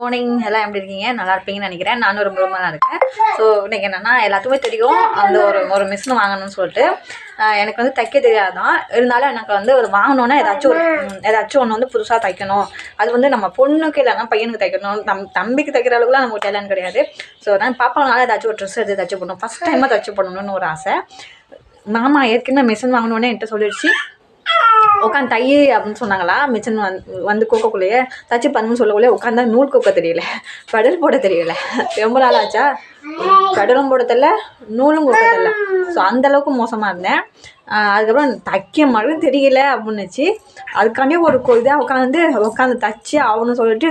Morning எல்லாம் எப்படி இருக்கீங்க? நல்லா இருப்பீங்கன்னு நினைக்கிறேன். நானும் ரொம்ப ரொம்ப நல்லா இருக்கேன். ஸோ இன்றைக்கி என்னென்னா எல்லாத்துக்குமே தெரியும். அந்த ஒரு ஒரு மிஷின் வாங்கணும்னு சொல்லிட்டு. எனக்கு வந்து தைக்க தெரியாதான் இருந்தாலும் எனக்கு வந்து ஒரு வாங்கணுன்னா ஏதாச்சும் ஒரு ஏதாச்சும் ஒன்று வந்து புதுசாக தைக்கணும். அது வந்து நம்ம பொண்ணுக்கு இல்லைன்னா பையனுக்கு தைக்கணும். நம் தம்பிக்கு தைக்கிற அளவுக்குலாம் நமக்கு டேலண்ட் கிடையாது. ஸோ நான் பாப்பாவனால ஏதாச்சும் ஒரு ட்ரெஸ் எடுத்து தைச்சு போடணும். ஃபஸ்ட் டைமாக தைச்சு பண்ணணும்னு ஒரு ஆசை. மாமா ஏற்கனவே மிஷின் வாங்கணுன்னே என்கிட்ட சொல்லிடுச்சு. உட்காந்து தை அப்படின்னு சொன்னாங்களா? மிச்சன் வந் வந்து கோக்கக்குள்ளேயே தச்சு பண்ணுன்னு சொல்லக்குள்ளே உட்காந்தா நூல் கோக்க தெரியல. கடல் போட தெரியல. ரொம்ப நாள் ஆச்சா? கடலும் போட தெரியல நூலும் கோக்க தெரியல. ஸோ அந்தளவுக்கு மோசமாக இருந்தேன். அதுக்கப்புறம் தைக்க மட்டும் தெரியல அப்படின்னுச்சு. அதுக்காண்டி ஒரு இதாக உட்காந்து உட்காந்து தச்சு ஆகணும்னு சொல்லிட்டு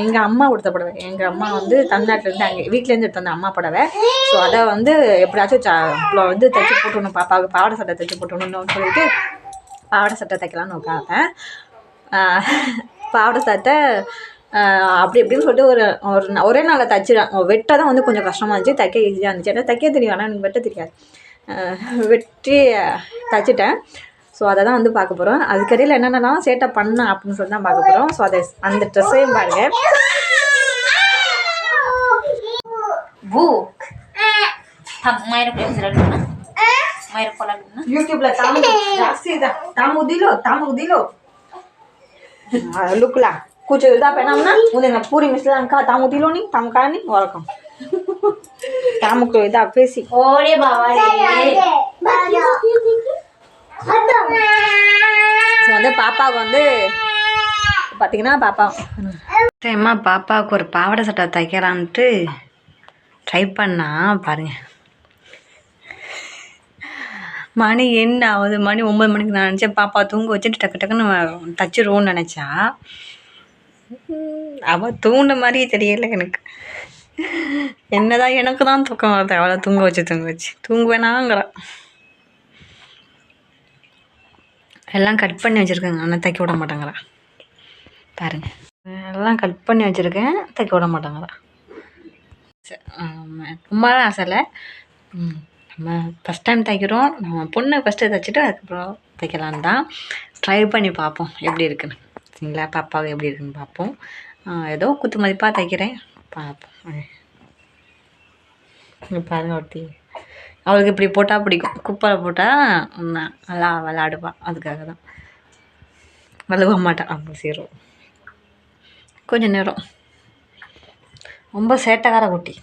எங்கள் அம்மா கொடுத்த புடவை. எங்கள் அம்மா வந்து தமிழ்நாட்டிலேருந்து அங்கே வீட்டிலேருந்து எடுத்து வந்த அம்மா புடவை. ஸோ அதை வந்து எப்படியாச்சும் வந்து தைச்சி போட்டுணும் பாப்பாவுக்கு பாவாடை சட்டை தைச்சி போட்டுணும்னு சொல்லிட்டு பாவாடை சட்டை தைக்கலான்னு உட்காந்தேன் பாவாடை சட்டை அப்படி இப்படின்னு சொல்லிட்டு ஒரு ஒரு ஒரே நாளில் தைச்சிடேன் வெட்ட தான் வந்து கொஞ்சம் கஷ்டமாக இருந்துச்சு. தைக்க ஈஸியாக இருந்துச்சு. ஏன்னா தைக்க தெரியும். ஆனால் எனக்கு வெட்ட தெரியாது. வெட்டி தைச்சிட்டேன். ஸோ அதை தான் வந்து பார்க்க போகிறோம் அதுக்கடையில் என்னென்னலாம் சேட்டை பண்ணேன் அப்படின்னு சொல்லி தான் பார்க்க போகிறோம் ஸோ அதை அந்த ட்ரெஸ்ஸையும் பாருங்கள் Book. Pag mayroon ಮಾಡ್ಕೊಳ್ಳ ಯೂಟ್ಯೂಬ್ಲ ತಾಮು ಜಾಸ್ತಿ ಇದೆ ತಾಮು ದಿಲೋ ತಾಮು ದಿಲೋ ಲುಕ್ಲಾ కూర్చో చూద్దా పెనామ్నా ఉదయం పూరి మిస్లాంక తాము తిలోని తాము కానీ వాళ్ళకం తాముకు ఇది అప్పేసి ఓరే బాబా வந்து பாப்பாவுக்கு வந்து பார்த்தீங்கன்னா பாப்பா சரிம்மா பாப்பாவுக்கு ஒரு பாவாடை சட்டை தைக்கலான்ட்டு ட்ரை பண்ணா பாருங்கள் மணி என்ன ஆகுது? மணி ஒம்பது மணிக்கு நான் நினச்சேன். பாப்பா தூங்க வச்சுட்டு டக்கு டக்குன்னு தச்சிருவோன்னு நினச்சா. அவள் தூண்ட மாதிரியே தெரியல எனக்கு. என்னதான் எனக்கு தான் தூக்கம் வருது. அவளை தூங்க வச்சு தூங்க வச்சு. தூங்குவேனாங்கிறா. எல்லாம் கட் பண்ணி வச்சுருக்கேங்க. ஆனால் தைக்க விட மாட்டேங்கிறா. பாருங்க. எல்லாம் கட் பண்ணி வச்சுருக்கேன். தைக்க விட மாட்டேங்கிறா. ரொம்ப தான் இல்லை ம், நம்ம ஃபஸ்ட் டைம் தைக்கிறோம். நம்ம பொண்ணு ஃபஸ்ட்டு தைச்சிட்டு அதுக்கப்புறம் தைக்கலான்னு தான் ட்ரை பண்ணி பார்ப்போம். எப்படி இருக்குன்னு. சரிங்களா? பாப்பாவை எப்படி இருக்குன்னு பார்ப்போம். ஏதோ குத்து மதிப்பாக தைக்கிறேன். பார்ப்போம். இங்க பாருங்க ஒருத்தி. அவளுக்கு இப்படி போட்டால் பிடிக்கும். குப்பை போட்டால் நல்லா விளாடுவான் அதுக்காக தான். வலுவ மாட்டான் அப்போ சீரும் கொஞ்சம் நேரம். ரொம்ப சேட்டைக்கார குட்டி.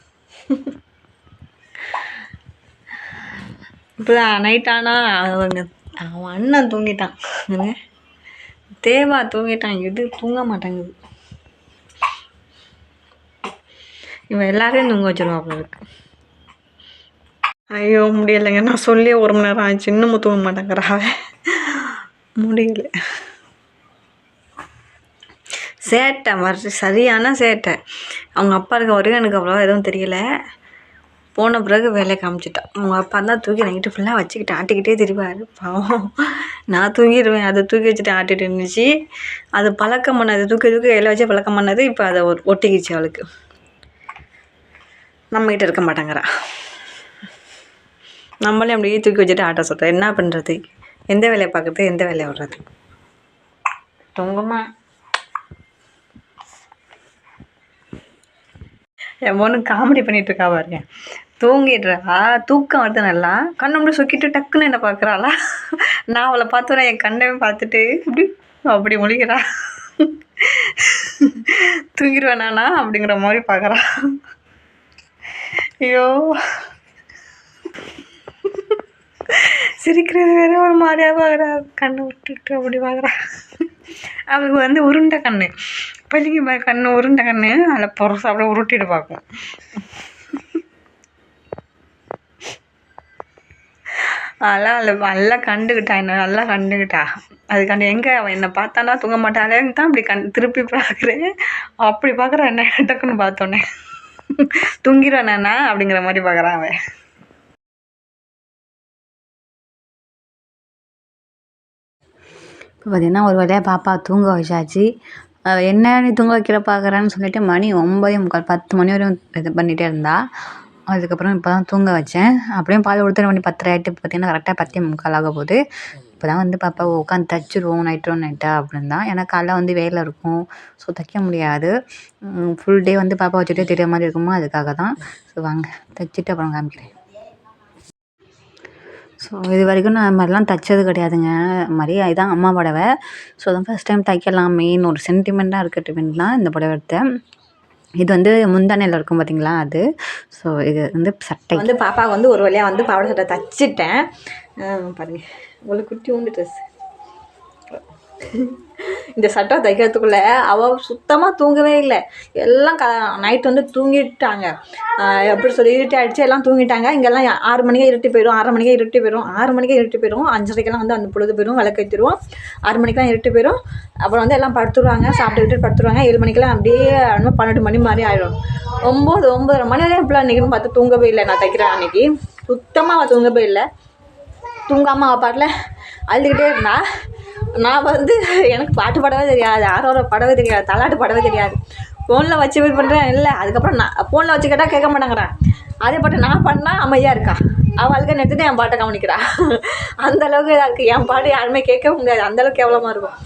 இப்போ நைட் ஆனால் அவங்க அவன் அண்ணன் தூங்கிட்டான். தேவா தூங்கிட்டான். இது தூங்க மாட்டேங்குது. இவன் எல்லாரையும் தூங்க வச்சிருவான் இருக்கு. ஐயோ முடியலைங்க. நான் சொல்லி ஒரு மணி நேரம் ஆச்சு இன்னமும் தூங்க மாட்டேங்கிறா. முடியல. சேட்டை மறு சரியான சேட்டை. அவங்க அப்பா இருக்க வரையும் எனக்கு அவ்வளோவா எதுவும் தெரியல. போன பிறகு வேலையை காமிச்சிட்டான் அவங்க அப்பா தான் தூக்கி நைட்டு ஃபுல்லாக வச்சுக்கிட்டு ஆட்டிக்கிட்டே திரிவார். பாவம். நான் தூங்கிடுவேன் அதை தூக்கி வச்சுட்டு ஆட்டிட்டு இருந்துச்சு. அது பழக்கம் பண்ணது. தூக்கி தூக்கி கையில் வச்சு பழக்கம் பண்ணது. இப்போ அதை ஒட்டிக்கிச்சு அவளுக்கு. நம்மகிட்ட இருக்க மாட்டேங்கிறா. நம்மளே அப்படியே தூக்கி வச்சுட்டு ஆட்ட சொல்கிறேன் என்ன பண்ணுறது எந்த வேலையை பார்க்குறது? எந்த வேலையை விடுறது தூங்குமா? என் பொண்ணு காமெடி பண்ணிகிட்டு இருக்கா பாருங்க. தூங்கிடுறா. தூக்கம் வருது நல்லா. கண்ணை அப்படி சுக்கிட்டு டக்குன்னு என்ன பார்க்குறாளா? நான் அவளை பார்த்துறேன் என் கண்ணையும் பார்த்துட்டு இப்படி அப்படி முழிக்கிறா. தூங்கிடுவேனானா அப்படிங்கிற மாதிரி பார்க்குறா. ஐயோ. சிரிக்கிறது வேற ஒரு மாதிரியா பார்க்குறா கண்ணை விட்டுட்டு அப்படி பார்க்குறா. அவளுக்கு வந்து உருண்டை கண்ணு. பள்ளிக்கு கண்ணு உருண்டை கண்ணு அதில் பொருசு அப்படியே உருட்டிட்டு பார்க்கும். அதெல்லாம் அதில் நல்லா கண்டுக்கிட்டா என்ன நல்லா கண்டுக்கிட்டா அதுக்காண்டி எங்கே அவன் என்னை பார்த்தானா தூங்க மாட்டாளேன்னு தான் அப்படி கண் திருப்பி பார்க்குறேன் அப்படி பார்க்குறான் என்ன டக்குன்னு பார்த்தோன்னே. தூங்கிடுவானா அப்படிங்கிற மாதிரி பார்க்குறான் அவன். இப்போ பார்த்தீங்கன்னா ஒரு வழியாக பாப்பா தூங்க வச்சாச்சு. என்ன நீ தூங்க வைக்கிற பார்க்குறேன்னு சொல்லிட்டு மணி ஒம்பதே முக்கால் பத்து மணி வரையும் இது பண்ணிகிட்டே இருந்தாள் அதுக்கப்புறம் இப்போ தான் தூங்க வச்சேன். அப்படியே பால் கொடுத்து மணி பத்தரை ஆகிட்டு பார்த்தீங்கன்னா கரெக்டாக பத்தே முக்கால் ஆக போகுது. இப்போ தான் வந்து பாப்பா உட்காந்து தைச்சிருவோம் நைட்டோ நைட்டாக அப்படின்னு தான் ஏன்னா காலைல வந்து வேலை இருக்கும். ஸோ தைக்க முடியாது. ஃபுல் டே வந்து பாப்பா வச்சுட்டே தெரிய மாதிரி இருக்குமோ? அதுக்காக தான் ஸோ வாங்க தைச்சிட்டு அப்புறம் காமிக்கிறேன் ஸோ இது வரைக்கும் நான் மாதிரிலாம் தைச்சது கிடையாதுங்க. மாதிரி இதுதான் அம்மா புடவை. ஸோ அதான் ஃபஸ்ட் டைம் தைக்கலாமேன்னு ஒரு சென்டிமெண்ட்டாக இருக்கட்டுமேன்னு தான் இந்த புடவை எடுத்தேன் இது வந்து முந்தானையில் இருக்கும் பார்த்தீங்களா அது? ஸோ இது வந்து சட்டை. வந்து பாப்பா வந்து ஒரு வழியாக வந்து பாவாடை சட்டை தைச்சிட்டேன். பாருங்க. உங்களுக்கு குட்டி உண்டு ட்ரெஸ் இந்த சட்டை தைக்கிறதுக்குள்ள அவள் சுத்தமாக தூங்கவே இல்லை. எல்லாம் க நைட் வந்து தூங்கிட்டாங்க. எப்படி சொல்லி இருட்டி ஆகிடுச்சு எல்லாம் தூங்கிட்டாங்க. இங்கெல்லாம் ஆறு மணிக்கே இருட்டி போயிடும் ஆறு மணிக்கே இருட்டி போயிடும் ஆறு மணிக்கே இருட்டி போயிடும் அஞ்சரைக்கெல்லாம் வந்து அந்த பொழுது போயிடும் விளக்கு ஆறு மணிக்கெல்லாம் இருட்டி போயிடும் அப்புறம் வந்து எல்லாம் படுத்துருவாங்க. சாப்பிட்டுக்கிட்டு படுத்துருவாங்க. ஏழு மணிக்கெல்லாம் அப்படியே இன்னும் பன்னெண்டு மணி மாதிரி ஆயிடும் ஒம்பது ஒம்பதரை மணி வரையும் இப்படிலாம் அன்றைக்கின்னு பார்த்து தூங்கவே இல்லை நான் தைக்கிறேன் அன்றைக்கி சுத்தமாக அவள் தூங்கவே இல்லை. தூங்காமல் அவள் பாட்டில் அழுதுகிட்டே இருந்தா. நான் வந்து எனக்கு பாட்டு பாடவே தெரியாது ஆரோர பாடவே தெரியாது தலாட்டு பாடவே தெரியாது. ஃபோனில் வச்சு இது பண்ணுறேன் இல்லை. அதுக்கப்புறம் நான் ஃபோனில் வச்சு கேட்டால் கேட்க மாட்டேங்கிறான் அதே பாட்டு நான் பண்ணால் அமைதியாக இருக்கா? அவள் அழுக நிறுத்திட்டு என் பாட்டை கவனிக்கிறா. அந்த அளவுக்கு இதாக இருக்குது என் பாட்டு யாருமே கேட்க முடியாது. அந்த அளவுக்கு கேவலமாக இருக்கும்.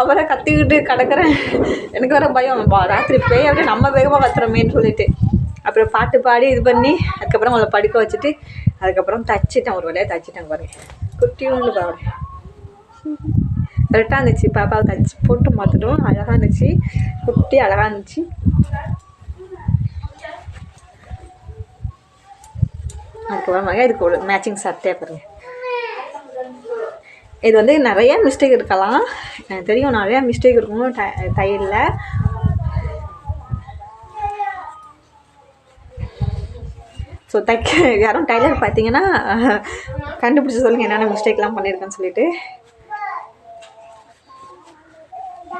அவரை கத்திக்கிட்டு கிடக்கிறேன். எனக்கு வர பயம். ராத்திரி பேய் அப்படியே நம்ம வேகமாக கத்துறோமேன்னு சொல்லிட்டு. அப்புறம் பாட்டு பாடி இது பண்ணி அதுக்கப்புறம் அவளை படுக்க வச்சுட்டு அதுக்கப்புறம் தச்சிட்டேன். ஒரு வழியாக தச்சிட்டேன் பாருங்க. குட்டி உண்டு பாவடை கரெக்டாக இருந்துச்சு. பாப்பாவை தச்சு போட்டு மாற்றிட்டோம் அழகாக இருந்துச்சு. குட்டி அழகாக இருந்துச்சு. அதுக்கப்புறமாக இதுக்கு ஒரு மேட்சிங் சட்டையாக பாருங்க. இது வந்து நிறைய மிஸ்டேக் இருக்கலாம். எனக்கு தெரியும் நிறைய மிஸ்டேக் இருக்கும் ட தையலில் ஸோ தைக்க யாரும் டைலர் பார்த்தீங்கன்னா கண்டுபிடிச்சி சொல்லுங்கள் என்னென்ன மிஸ்டேக்லாம் பண்ணியிருக்கேன்னு சொல்லிட்டு.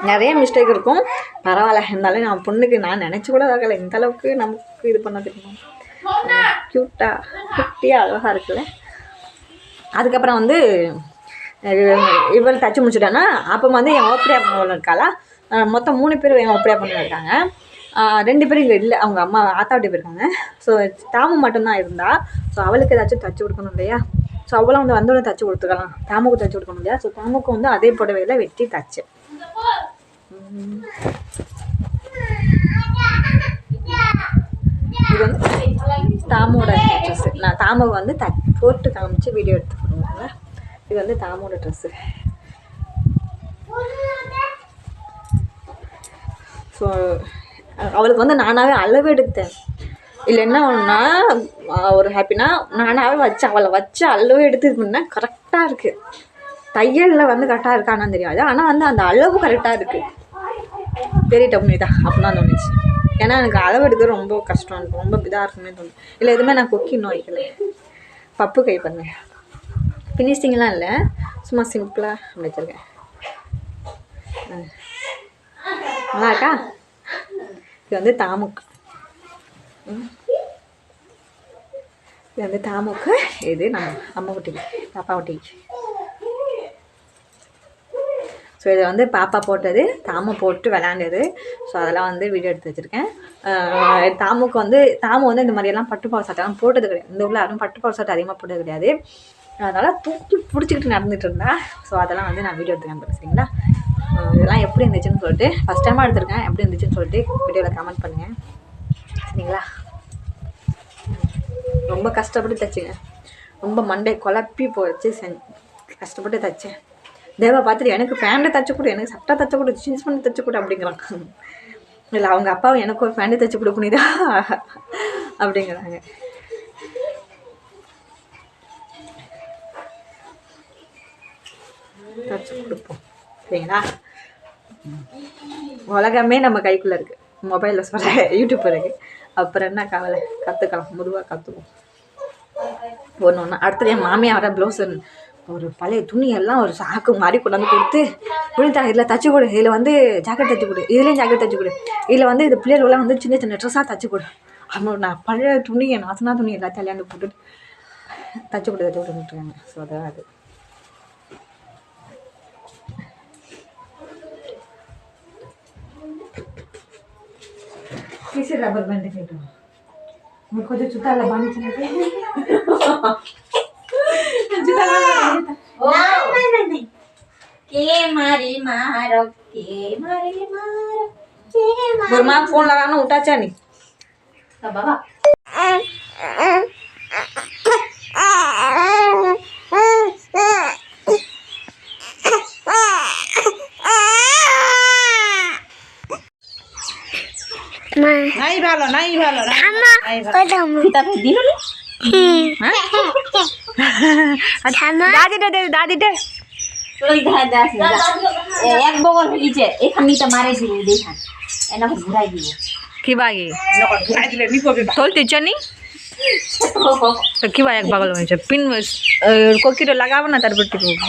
நிறைய மிஸ்டேக் இருக்கும். பரவாயில்ல இருந்தாலும் நான் பொண்ணுக்கு நான் நினச்சி கூட ஆகலை இந்த அளவுக்கு நமக்கு இது பண்ண தெரியும். க்யூட்டாக குட்டியாக அழகாக இருக்குல்ல. அதுக்கப்புறம் வந்து இவள் தச்சு முடிச்சுட்டானா அப்போ வந்து என் ஓப்படியா பண்ணவள் இருக்காளா? மொத்தம் மூணு பேர் என் ஓப்படியா பொண்ணு இருக்காங்க. ரெண்டு பேரும் இங்கே இல்லை. அவங்க அம்மா ஆத்தா போயிருக்காங்க. ஸோ தாமு மட்டும்தான் இருந்தா. ஸோ அவளுக்கு ஏதாச்சும் தச்சு கொடுக்கணும் இல்லையா? ஸோ அவளும் வந்து வந்தோடனே தச்சு கொடுத்துக்கலாம். தாமுக்கு தச்சு கொடுக்கணும் இல்லையா ஸோ தாமுக்கு வந்து அதே புடவையில் வெட்டி தச்சு இது வந்து தாமோட ட்ரெஸ்ஸு நான் தாமுக்கு வந்து த போட்டு காமிச்சு வீடியோ எடுத்து இது வந்து தாமோட ட்ரெஸ்ஸு ஸோ அவளுக்கு வந்து நானாகவே அளவு எடுத்தேன். இல்லை என்ன ஒன்றுனா ஒரு ஹாப்பினா நானாகவே வச்சு அவளை வச்சு அளவு எடுத்து இது கரெக்டாக இருக்குது தையலில் வந்து கரெக்டாக இருக்கான்னு தெரியாது. ஆனால் வந்து அந்த அளவு கரெக்டாக இருக்குது பெரிய டம்னி தான் அப்படின்னா தோணுச்சு. ஏன்னா எனக்கு அளவு ரொம்ப கஷ்டம். இருக்கும் ரொம்ப இதாக இருக்குமே தோணும் இல்லை எதுவுமே நான் கொக்கி இன்னும் வைக்கல பப்பு கை பண்ணேன் ஃபினிஷிங்லாம் இல்லை. சும்மா சிம்பிளாக அப்படி வச்சுருக்கேன். நல்லா இருக்கா? இது வந்து தாமுக்கு இது வந்து தாமுக்கு இது நம்ம அம்மா குட்டிக்கு பாப்பா குட்டிக்கு. ஸோ இதை வந்து பாப்பா போட்டது தாமு போட்டு விளாண்டது. ஸோ அதெல்லாம் வந்து வீடியோ எடுத்து வச்சுருக்கேன். தாமுக்கு வந்து தாமு வந்து இந்த மாதிரியெல்லாம் பட்டுப்பாவை சட்டைலாம் போட்டது கிடையாது. இந்த ஊரில் யாரும் பட்டுப்பாவை சட்டை அதிகமாக போட்டது கிடையாது. அதனால் தூக்கி பிடிச்சிக்கிட்டு நடந்துட்டு இருந்தேன் ஸோ அதெல்லாம் வந்து நான் வீடியோ எடுத்துக்கேன் சரிங்களா? இதெல்லாம் எப்படி இருந்துச்சுன்னு சொல்லிட்டு ஃபஸ்ட் டைமாக எடுத்திருக்கேன். எப்படி இருந்துச்சுன்னு சொல்லிட்டு வீடியோவில் கமெண்ட் பண்ணுங்கள் சரிங்களா? ரொம்ப கஷ்டப்பட்டு தைச்சிங்க. ரொம்ப மண்டை குழப்பி போச்சு செஞ்சு கஷ்டப்பட்டு தைச்சேன். தேவா பார்த்துட்டு எனக்கு ஃபேண்டை தைச்சு கொடு எனக்கு சட்டை தைச்சு கொடு ஜீன்ஸ் பண்ணி தைச்சு கொடு அப்படிங்கிறாங்க. இல்லை அவங்க அப்பாவும் எனக்கு ஒரு ஃபேண்டை தைச்சு கொடு புனிதா. அப்படிங்கிறாங்க. தைச்சு கொடுப்போம். சரிங்களா? உலகமே நம்ம கைக்குள்ளே இருக்குது மொபைலில் சொல்கிறேன் யூடியூப் இருக்குது அப்புறம் என்ன கவலை? கற்றுக்கலாம் முதுவாக கற்றுக்குவோம் ஒன்று ஒன்று அடுத்தது என் மாமியார் ப்ளவுஸ் ஒரு பழைய துணி எல்லாம் ஒரு சாக்கு மாதிரி கொண்டாந்து கொடுத்து புனிதா இதில் தச்சு கொடு இதில் வந்து ஜாக்கெட் தச்சு கொடு இதுலேயும் ஜாக்கெட் தச்சு கொடு இதில் வந்து இது பிள்ளைகளெலாம் வந்து சின்ன சின்ன ட்ரெஸ்ஸாக தச்சு கொடு அப்படின்னு நான் பழைய துணி என் நாசனா துணி எல்லாத்தையும் அலையாண்டு போட்டுட்டு தச்சு கொடு தச்சு கொடுத்துருக்காங்க ஸோ அதான் அது किसी रबर बैंड के तो मुझको जो जूता लगाने चले थे जूता কে মারে মারক ফোন লাগানো উঠাচ্ছে নি। নাই ভালো নাই ভালো নাই ভালো দিল হ্যাঁ? দাদিটা দে দাদিটা চলো দেখা যাস এক বগল হইছে এখানে মারে দিবে দেখা এনা ঘুরাই দিব কি বাকি তোল তিচনি তো কি বা এক পাগল হয়েছে পিন কোকিটা লাগাবো না তারপর কি করবো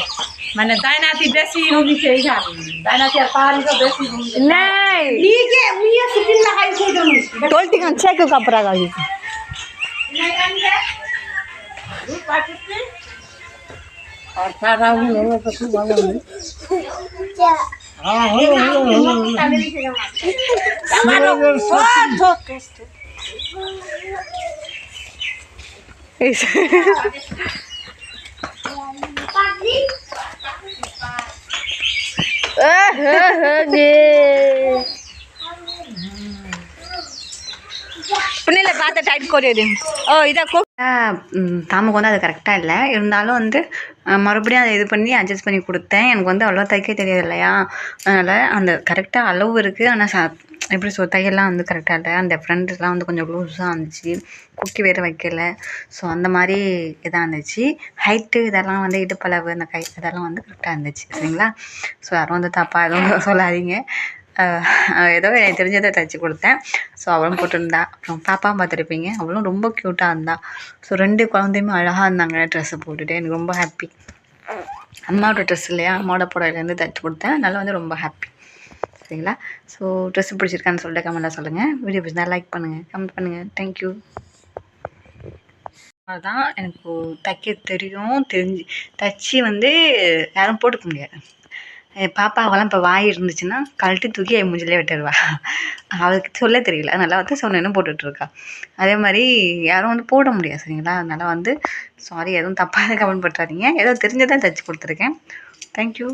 মানে দায়নাতি বেশি হবিছে এইখানে দায়নাতি আর পাহাড়ি তো বেশি হবিছে নাই লিগে উইয়া সিটিন লাগাই কই দনু তোলতি কান চেক কাপড়া গাড়ি আর তারা হলো তো খুব ভালো হলো হ্যাঁ হলো হলো হলো হ্যাঁ হ্যাঁ হ্যাঁ பின்னில பார்த்த டைட் கொரியது ஓ இதை கோ தாமக்கு வந்து அது கரெக்டாக இல்லை. இருந்தாலும் வந்து மறுபடியும் அதை இது பண்ணி அட்ஜஸ்ட் பண்ணி கொடுத்தேன். எனக்கு வந்து அவ்வளோ தைக்க தெரியாது இல்லையா? அதனால் அந்த கரெக்டாக அளவு இருக்குது ஆனால் சா எப்படி சொல் தையெல்லாம் வந்து கரெக்டாக இல்லை. அந்த ஃப்ரெண்ட்ஸ்லாம் வந்து கொஞ்சம் லூஸாக இருந்துச்சு. குக்கி வேறு வைக்கல. ஸோ அந்த மாதிரி இதாக இருந்துச்சு. ஹைட்டு இதெல்லாம் வந்து இடுப்பளவு அந்த கை இதெல்லாம் வந்து கரெக்டாக இருந்துச்சு. சரிங்களா? ஸோ யாரும் வந்து தப்பாக எதுவும் சொல்லாதீங்க. ஏதோ எனக்கு தெரிஞ்சதை தைச்சி கொடுத்தேன். ஸோ அவளும் போட்டிருந்தா. அப்புறம் பாப்பா பார்த்துருப்பீங்க. அவளும் ரொம்ப க்யூட்டாக இருந்தா. ஸோ ரெண்டு குழந்தையுமே அழகாக இருந்தாங்க ட்ரெஸ்ஸை போட்டுட்டு. எனக்கு ரொம்ப ஹாப்பி அம்மாவோட ட்ரெஸ் இல்லையா? அம்மாவோட புடவையிலேருந்து தைச்சி கொடுத்தேன். அதனால் வந்து ரொம்ப ஹாப்பி சரிங்களா? ஸோ ட்ரெஸ் பிடிச்சிருக்கான்னு சொல்லிட்டு கமெண்ட்டில் சொல்லுங்கள் வீடியோ பிடிச்சிருந்தா லைக் பண்ணுங்கள் கமெண்ட் பண்ணுங்கள் தேங்க்யூ அதுதான் எனக்கு தைக்க தெரியும் தெரிஞ்சு. தைச்சி வந்து யாரும் போட்டுக்க முடியாது. பாப்பாவெல்லாம் இப்போ வாய் இருந்துச்சுன்னா கழட்டி தூக்கி என் மூஞ்சிலே விட்டுருவா. அவளுக்கு சொல்ல தெரியல. அதனால் வந்து சொன்னேன்னு போட்டுட்ருக்கா அதே மாதிரி யாரும் வந்து போட முடியாது சரிங்களா? அதனால் வந்து சாரி எதுவும் தப்பாக கமெண்ட் பண்ணுறாதீங்க ஏதோ தெரிஞ்சதான் தைச்சி கொடுத்துருக்கேன். தேங்க்யூ